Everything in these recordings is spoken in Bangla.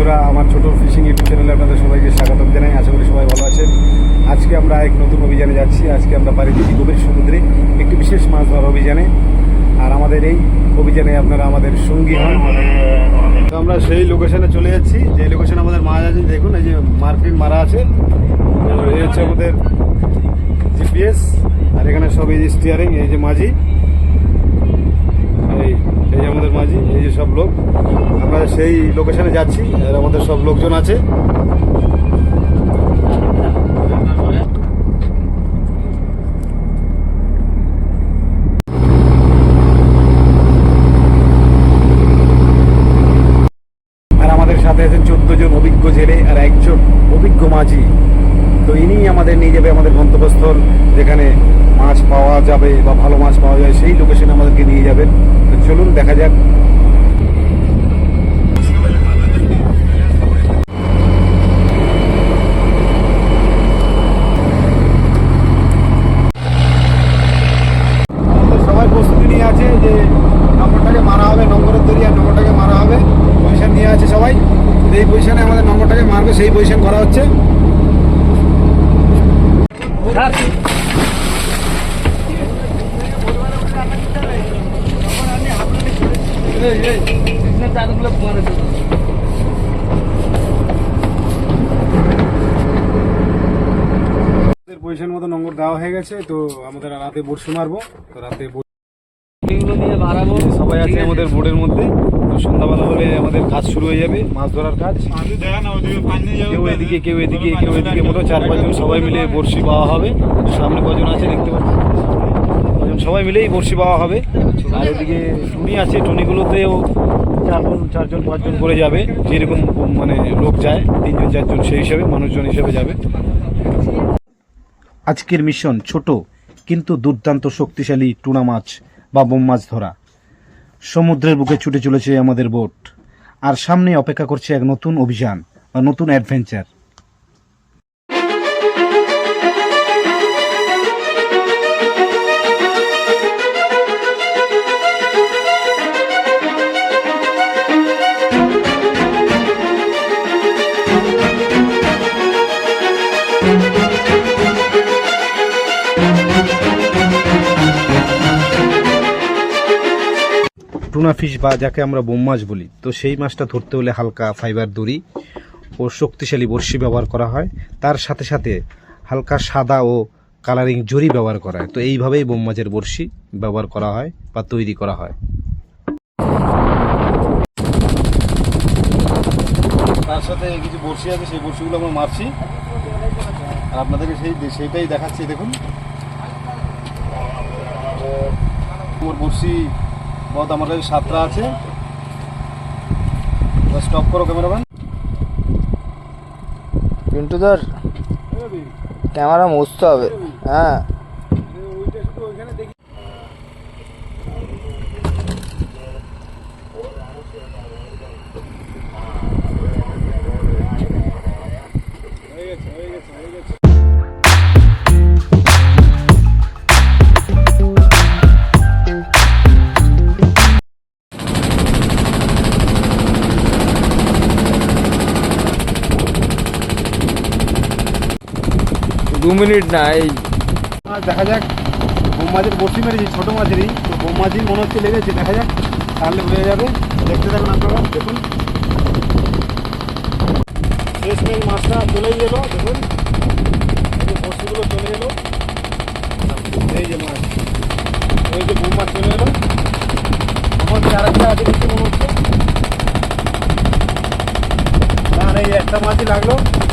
বন্ধুরা, আমার ছোট ফিশিং ইউটিউব চ্যানেলে আপনাদের সবাইকে স্বাগত জানাই। আশা করি সবাই ভালো আছেন। আজকে আমরা এক নতুন অভিযানে যাচ্ছি। আজকে আমরা পাড়ি দিচ্ছি গভীর সমুদ্রে একটি বিশেষ মাছ ধরার অভিযানে। আর আমাদের এই অভিযানে আপনারা আমাদের সঙ্গী হন। তো আমরা সেই লোকেশনে চলে যাচ্ছি। যে লোকেশনে আমাদের মাছ আছে, দেখুন, এই যে মার্কিন মারা আছে। এই হচ্ছে আমাদের জিপিএস আর এখানে সব এই স্টিয়ারিং এই যে মাঝি। মাঝি এই সব লোক। আমরা সেই লোকেশনে যাচ্ছি, আর আমাদের সব লোকজন আছে। আমাদের সাথে আছেন চোদ্দ জন অভিজ্ঞ জেলে আর একজন অভিজ্ঞ মাঝি। তো ইনি আমাদের নিয়ে যাবে আমাদের গন্তব্যস্থল, যেখানে মাছ পাওয়া যাবে বা ভালো মাছ পাওয়া যায়, সেই লোকেশনে আমাদেরকে নিয়ে যাবেন। দেখা যাক। আমাদের সবাই প্রস্তুতি নিয়ে আছে যে নম্বরটাকে মারা হবে নম্বরের দড়ি আর নম্বরটাকে মারা হবে পজিশন নিয়ে আছে সবাই তো এই পজিশনে আমাদের নম্বরটাকে মারবে সেই পজিশন করা হচ্ছে পজিশন মতো নম্বর দেওয়া হয়ে গেছে, তো আমাদের রাতে বড়শি মারবো তো রাতে বড়- সবাই আছে আমাদের বোর্ডের মধ্যে। তো সন্ধ্যাবেলা হলে আমাদের কাজ শুরু হয়ে যাবে, মাছ ধরার কাজ। কেউ এদিকে কেউ এদিকে কেউ এদিকে মোটো চার পাঁচজন সবাই মিলে বড়শি পাওয়া হবে। সামনে কজন আছে দেখতে পাচ্ছি। সবাই মিলেই বড়শি পাওয়া হবে। আর এদিকে টুনি আছে, টুনিগুলোতেও চারজন চারজন, পাঁচজন করে যাবে। যেরকম মানে লোক যায়, তিনজন, চারজন সেই হিসাবে মানুষজন হিসাবে যাবে। আজকের মিশন ছোট, কিন্তু দুর্দান্ত শক্তিশালী টুনা মাছ বা বোম মাছ ধরা। সমুদ্রের বুকে ছুটে চলেছে আমাদের বোট। আর সামনে অপেক্ষা করছে এক নতুন অভিযান বা নতুন অ্যাডভেঞ্চার। টুনা ফিশ বা যাকে আমরা বোম মাছ বলি, তো সেই মাছটা ধরতে হলে হালকা ফাইবার দড়ি ও শক্তিশালী বড়শি ব্যবহার করা হয়। তার সাথে সাথে হালকা সাদা ও কালারিং জরি ব্যবহার করা হয়। তো এইভাবেই বোম মাছের বড়শি ব্যবহার করা হয় বা তৈরি করা হয়। তার সাথে কিছু বড়শি আছে, সেই বড়শিগুলো আমরা মারছি। আর আপনাদেরকে সেই সেইটাই দেখাচ্ছি, দেখুন। বড়শি বহুত আমার কাছে সাতটা আছে স্টপ করো ক্যামেরাম্যান পিন্টু ধর ক্যামেরা মুছতে হবে। হ্যাঁ। দু মিনিট না এই দেখা যাক বোম মাছের বড়শি মেরেছি, ছোটো মাছেরই তো বোম মনে হচ্ছে লেগেছে, দেখা যাক তাহলে বোঝা যাবে। দেখতে থাকুন আপনারা, দেখুন। শেষমেশ মাছটা চলেই এলো দেখুন। বড়শিগুলো চলে এলো। এই যে মাছ। ওই যে বোম চলে এলো। আমার হচ্ছে আরেকটা আছে, দেখতে মনে হচ্ছে। না এই একটা মাছই লাগল। আর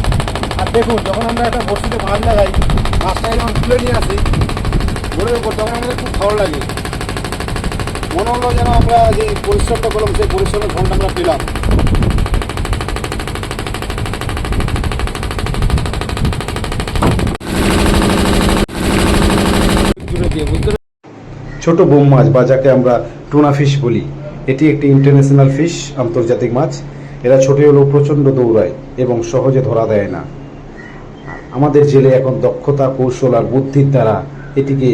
দেখুন, যখন আমরা একটা বড়শিতে মাছ লাগাই মাছটাকে যখন তুলে নিয়ে আসি, ঘুরে উপর তখন আমাদের খুব ভালো লাগে। মনে হলো যেন আমরা যে পরিশ্রমটা করলাম, সেই পরিশ্রমের ফলটা আমরা পেলাম। ছোট বোম মাছ বা যাকে আমরা টুনা ফিশ বলি, এটি একটি ইন্টারন্যাশনাল ফিশ, আন্তর্জাতিক মাছ। এরা ছোট হলেও প্রচণ্ড দৌড়ায় এবং সহজে ধরা দেয় না। আমাদের জেলে এখন দক্ষতা, কৌশল আর বুদ্ধির দ্বারা এটিকে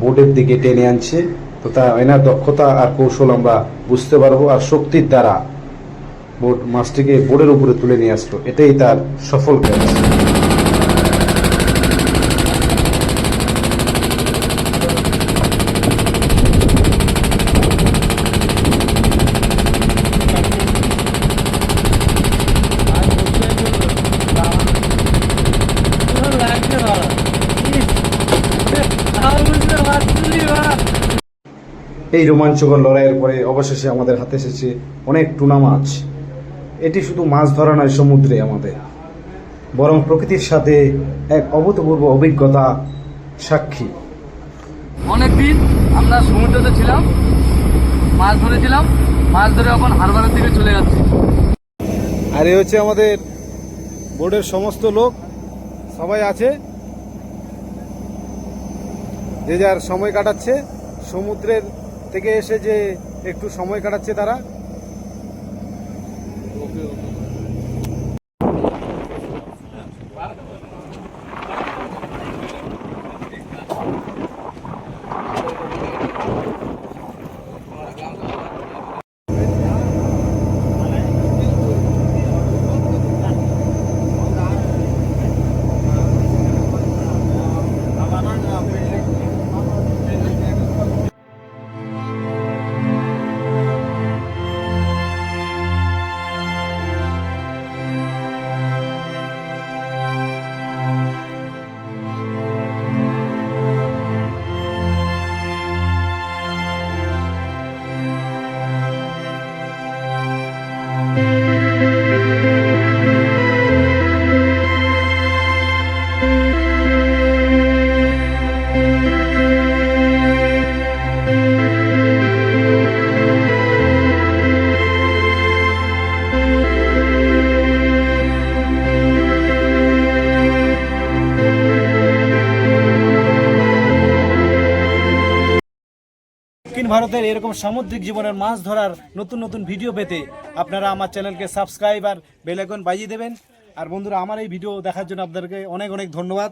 বোর্ডের দিকে টেনে আনছে। তো তা এনার দক্ষতা আর কৌশল আমরা বুঝতে পারব আর শক্তির দ্বারা বোর্ড মাছটিকে বোর্ডের উপরে তুলে নিয়ে আসলো। এটাই তার সফল কাজ। এই রোমাঞ্চকর লড়াইয়ের পরে অবশেষে আমাদের হাতে এসেছে অনেক টুনা মাছ। এটি শুধু মাছ ধরা নয় সমুদ্রে আমাদের। বরং প্রকৃতির সাথে এক অভূতপূর্ব অভিজ্ঞতা সাক্ষী। অনেকদিন আমরা সমুদ্রতে ছিলাম মাছ ধরেছিলাম মাছ ধরে এখন হারবারের দিকে চলে যাচ্ছি। আর এই হচ্ছে আমাদের বোর্ডের সমস্ত লোক সবাই আছে। যে যার সময় কাটাচ্ছে সমুদ্রের থেকে এসে যে একটু সময় কাটাচ্ছে তারা দক্ষিণ ভারতের এরকম সামুদ্রিক জীবনের মাছ ধরার নতুন নতুন ভিডিও পেতে আপনারা আমার চ্যানেলকে সাবস্ক্রাইব আর বেলাইকন বাজিয়ে দেবেন। আর বন্ধুরা, আমার এই ভিডিও দেখার জন্য আপনাদেরকে অনেক অনেক ধন্যবাদ।